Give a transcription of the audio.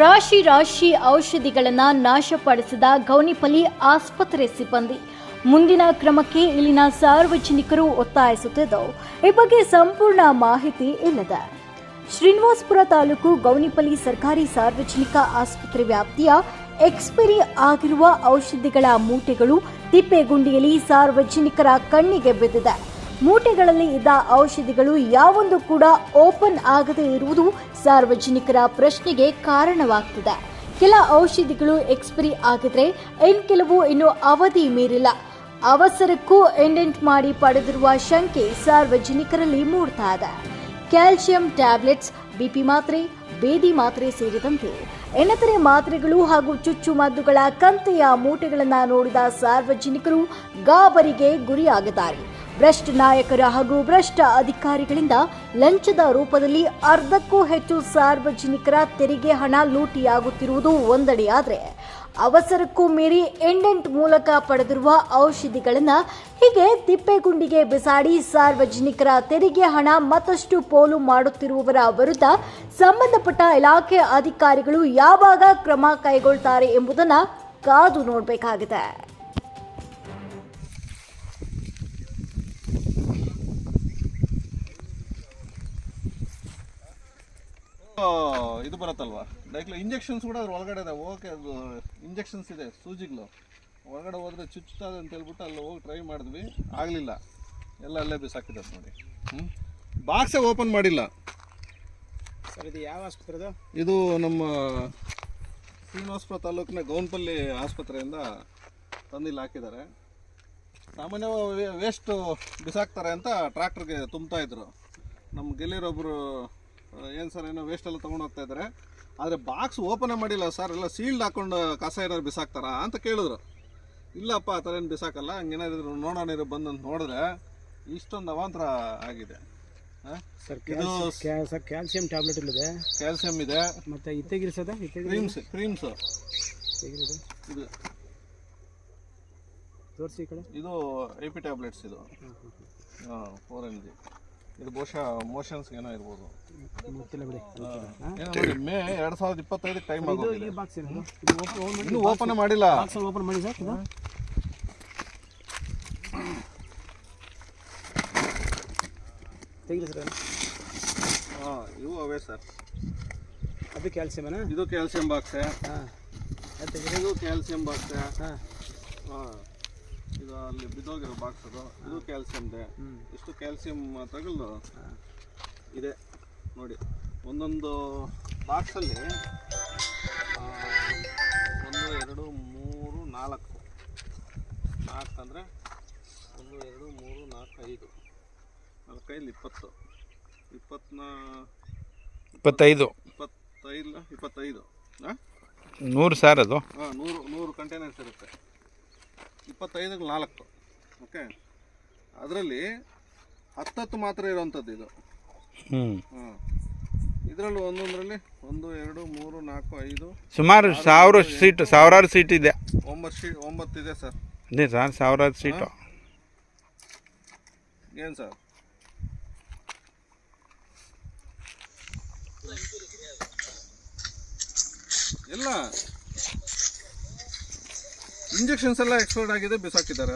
ರಾಶಿ ರಾಶಿ ಔಷಧಿಗಳನ್ನು ನಾಶಪಡಿಸಿದ ಗೌನಿಪಲ್ಲಿ ಆಸ್ಪತ್ರೆ ಸಿಬ್ಬಂದಿ. ಮುಂದಿನ ಕ್ರಮಕ್ಕೆ ಇಲ್ಲಿನ ಸಾರ್ವಜನಿಕರು ಒತ್ತಾಯಿಸುತ್ತಿದ್ದವು. ಈ ಬಗ್ಗೆ ಸಂಪೂರ್ಣ ಮಾಹಿತಿ ಇಲ್ಲದ. ಶ್ರೀನಿವಾಸಪುರ ತಾಲೂಕು ಗೌನಿಪಲ್ಲಿ ಸರ್ಕಾರಿ ಸಾರ್ವಜನಿಕ ಆಸ್ಪತ್ರೆ ವ್ಯಾಪ್ತಿಯ ಎಕ್ಸ್ಪೈರಿ ಆಗಿರುವ ಔಷಧಿಗಳ ಮೂಟೆಗಳು ತಿಪ್ಪೆಗುಂಡಿಯಲ್ಲಿ ಸಾರ್ವಜನಿಕರ ಕಣ್ಣಿಗೆ ಬಿದ್ದಿದೆ. ಮೂಟೆಗಳಲ್ಲಿ ಇದ್ದ ಔಷಧಿಗಳು ಯಾವೊಂದು ಕೂಡ ಓಪನ್ ಆಗದೇ ಇರುವುದು ಸಾರ್ವಜನಿಕರ ಪ್ರಶ್ನೆಗೆ ಕಾರಣವಾಗ್ತದೆ. ಕೆಲ ಔಷಧಿಗಳು ಎಕ್ಸ್ಪೈರಿ ಆಗಿದ್ರೆ ಇನ್ ಕೆಲವು ಇನ್ನು ಅವಧಿ ಮೀರಿಲ್ಲ. ಅವಸರಕ್ಕೂ ಎಂಡೆಂಟ್ ಮಾಡಿ ಪಡೆದಿರುವ ಶಂಕೆ ಸಾರ್ವಜನಿಕರಲ್ಲಿ ಮೂಡ್ತಾ ಇದೆ. ಕ್ಯಾಲ್ಸಿಯಂ ಟ್ಯಾಬ್ಲೆಟ್ಸ್, ಬಿಪಿ ಮಾತ್ರೆ, ಬೇದಿ ಮಾತ್ರೆ ಸೇರಿದಂತೆ ಎಣತರೆ ಮಾತ್ರೆಗಳು ಹಾಗೂ ಚುಚ್ಚು ಮದ್ದುಗಳ ಕಂತೆಯ ಮೂಟೆಗಳನ್ನು ನೋಡಿದ ಸಾರ್ವಜನಿಕರು ಗಾಬರಿಗೆ ಗುರಿಯಾಗಿದ್ದಾರೆ. ಭ್ರಷ್ಟ ನಾಯಕರ ಹಾಗೂ ಭ್ರಷ್ಟ ಅಧಿಕಾರಿಗಳಿಂದ ಲಂಚದ ರೂಪದಲ್ಲಿ ಅರ್ಧಕ್ಕೂ ಹೆಚ್ಚು ಸಾರ್ವಜನಿಕರ ತೆರಿಗೆ ಹಣ ಲೂಟಿಯಾಗುತ್ತಿರುವುದು ಒಂದೆಡೆಯಾದರೆ, ಅವಸರಕ್ಕೂ ಮೀರಿ ಎಂಡೆಂಟ್ ಮೂಲಕ ಪಡೆದಿರುವ ಔಷಧಿಗಳನ್ನು ಹೀಗೆ ತಿಪ್ಪೆಗುಂಡಿಗೆ ಬಿಸಾಡಿ ಸಾರ್ವಜನಿಕರ ತೆರಿಗೆ ಹಣ ಮತ್ತಷ್ಟು ಪೋಲು ಮಾಡುತ್ತಿರುವವರ ವಿರುದ್ಧ ಸಂಬಂಧಪಟ್ಟ ಇಲಾಖೆ ಅಧಿಕಾರಿಗಳು ಯಾವಾಗ ಕ್ರಮ ಕೈಗೊಳ್ತಾರೆ ಎಂಬುದನ್ನು ಕಾದು ನೋಡಬೇಕಾಗಿದೆ. ಇದು ಬರುತ್ತಲ್ವಾ? ಡೈಕ್ಲ ಇಂಜೆಕ್ಷನ್ಸ್ ಕೂಡ ಅದ್ರ ಒಳಗಡೆ ಇದೆ. ಓಕೆ ಅದು ಇಂಜೆಕ್ಷನ್ಸ್ ಇದೆ ಸೂಜಿಗಳು. ಒಳಗಡೆ ಹೋದ್ರೆ ಚುಚ್ಚುತ್ತದೆ ಅಂತ ಹೇಳ್ಬಿಟ್ಟು ಅಲ್ಲಿ ಹೋಗಿ ಟ್ರೈ ಮಾಡಿದ್ವಿ. ಆಗಲಿಲ್ಲ. ಎಲ್ಲ ಅಲ್ಲೇ ಬಿಸಾಕಿದ್ದಾರೆ ನೋಡಿ. ಹ್ಞೂ ಬಾಕ್ಸೇ ಓಪನ್ ಮಾಡಿಲ್ಲ. ಸರ್ ಇದು ಯಾವ ಆಸ್ಪತ್ರೆ ಇದು? ನಮ್ಮ ಶ್ರೀನಿವಾಸಪುರ ತಾಲೂಕಿನ ಗೌನ್ಪಲ್ಲಿ ಆಸ್ಪತ್ರೆಯಿಂದ ತಂದಿಲ್ಲಿ ಹಾಕಿದ್ದಾರೆ. ಸಾಮಾನ್ಯವಾಗಿ ವೇಸ್ಟ್ ಬಿಸಾಕ್ತಾರೆ ಅಂತ ಟ್ರ್ಯಾಕ್ಟರ್ಗೆ ತುಂಬ್ತಾ ಇದ್ರು. ನಮ್ಮ ಗೆಲ್ಲಿರೋಬ್ರು ಏನು ಸರ್ ಏನೋ ವೇಸ್ಟ್ ಎಲ್ಲ ತೊಗೊಂಡು ಹೋಗ್ತಾ ಇದ್ದಾರೆ. ಆದರೆ ಬಾಕ್ಸ್ ಓಪನೇ ಮಾಡಿಲ್ಲ ಸರ್ ಎಲ್ಲ ಸೀಲ್ಡ್ ಹಾಕೊಂಡು ಕಸ ಏನಾದ್ರು ಬಿಸಾಕ್ತಾರಾ ಅಂತ ಕೇಳಿದ್ರು. ಇಲ್ಲಪ್ಪ ಆ ಥರ ಏನು ಬಿಸಾಕಲ್ಲ ಹಂಗೇನಾದ್ರು ನೋಡೋಣ ಇರೋ ಬಂದು ಅಂತ ನೋಡಿದ್ರೆ ಇಷ್ಟೊಂದು ಅವಾಂತರ ಆಗಿದೆ. ಸರ್ ಇದು ಸರ್ ಕ್ಯಾಲ್ಸಿಯಂ ಟ್ಯಾಬ್ಲೆಟ್ ಇದೆ ಕ್ಯಾಲ್ಸಿಯಂ ಇದೆ. ಮತ್ತೆ ಇತ್ತೆಗಿರಿಸದ ಇತ್ತೆಗಿರಿ ಕ್ರೀಮ್ಸ್ ಕ್ರೀಮ್ಸು ಇದು? ತೋರಿಸಿ ಈ ಕಡೆ. ಇದು ಎ ಪಿ ಟ್ಯಾಬ್ಲೆಟ್ಸ್ ಇದು. ಹಾಂ ಫೋರ್ ಎಂ ಜಿ ಇದು ಬಹುಶಃ ಮೋಷನ್ಸ್ ಏನೋ ಇರ್ಬೋದು ಗೊತ್ತಿಲ್ಲ ಬಿಡಿ. ಮೇ ಎರಡ್ ಸಾವಿರದ ಇಪ್ಪತ್ತೈದಕ್ಕೆ ಟೈಮ್ ಇದು ಈ ಬಾಕ್ಸ್ ಏನು? ಇದು ಓಪನ್ ಇನ್ನೂ ಓಪನ್ ಮಾಡಿಲ್ಲ. ಬಾಕ್ಸ್ ಓಪನ್ ಮಾಡಿ ಸರ್ ಇದು? ಸರ್ ಹಾಂ ಇವು ಅವೇ ಸರ್ ಅದು ಕ್ಯಾಲ್ಸಿಯಮನ ಇದು ಕ್ಯಾಲ್ಸಿಯಂ ಬಾಕ್ಸ್ ಹಾಂ. ಇದು ಕ್ಯಾಲ್ಸಿಯಂ ಬಾಕ್ಸೆ ಹಾಂ. ಹಾಂ. ಇದು ಅಲ್ಲಿ ಬಿದ್ದೋಗಿರೋ ಬಾಕ್ಸ್ ಅದು ಇದು ಕ್ಯಾಲ್ಸಿಯಂ ಇದೆ ಇಷ್ಟು ಕ್ಯಾಲ್ಸಿಯಂ ತಗಲು ಇದೆ. ನೋಡಿ ಒಂದೊಂದು ಬಾಕ್ಸಲ್ಲಿ ಒಂದು ಎರಡು ಮೂರು ನಾಲ್ಕು. ನಾಲ್ಕು ಅಂದರೆ ಒಂದು ಎರಡು ಮೂರು ನಾಲ್ಕು ಐದು. ನಾಲ್ಕೈದು ಇಪ್ಪತ್ತು. ಇಪ್ಪತ್ತನ ಇಪ್ಪತ್ತೈದು. ಇಪ್ಪತ್ತೈದು ಇಪ್ಪತ್ತೈದು. ಹಾಂ ನೂರು ಸಾರ್ ಅದು? ಹಾಂ ನೂರು ನೂರು ಕಂಟೈನರ್ಸ್ ಇರುತ್ತೆ. ಇಪ್ಪತ್ತೈದಕ್ಕೆ ನಾಲ್ಕು. ಓಕೆ ಅದರಲ್ಲಿ ಹತ್ತತ್ತು ಮಾತ್ರ ಇರೋವಂಥದ್ದು ಇದು. ಹ್ಞೂ ಹಾಂ. ಇದರಲ್ಲೂ ಒಂದೊಂದರಲ್ಲಿ ಒಂದು ಎರಡು ಮೂರು ನಾಲ್ಕು ಐದು ಸುಮಾರು ಸಾವಿರ ಸೀಟ್ ಸಾವಿರಾರು ಸೀಟ್ ಇದೆ. ಒಂಬತ್ತು ಸೀಟ್ ಒಂಬತ್ತು ಇದೆ ಸರ್. ಅದೇ ಸರ್ ಸಾವಿರಾರು ಸೀಟು. ಏನು ಸರ್? ಎಲ್ಲ ಇಂಜೆಕ್ಷನ್ಸ್ ಎಲ್ಲ ಎಕ್ಸ್ಪೈರ್ಡ್ ಆಗಿದೆ ಬಿಸಾಕಿದ್ದಾರೆ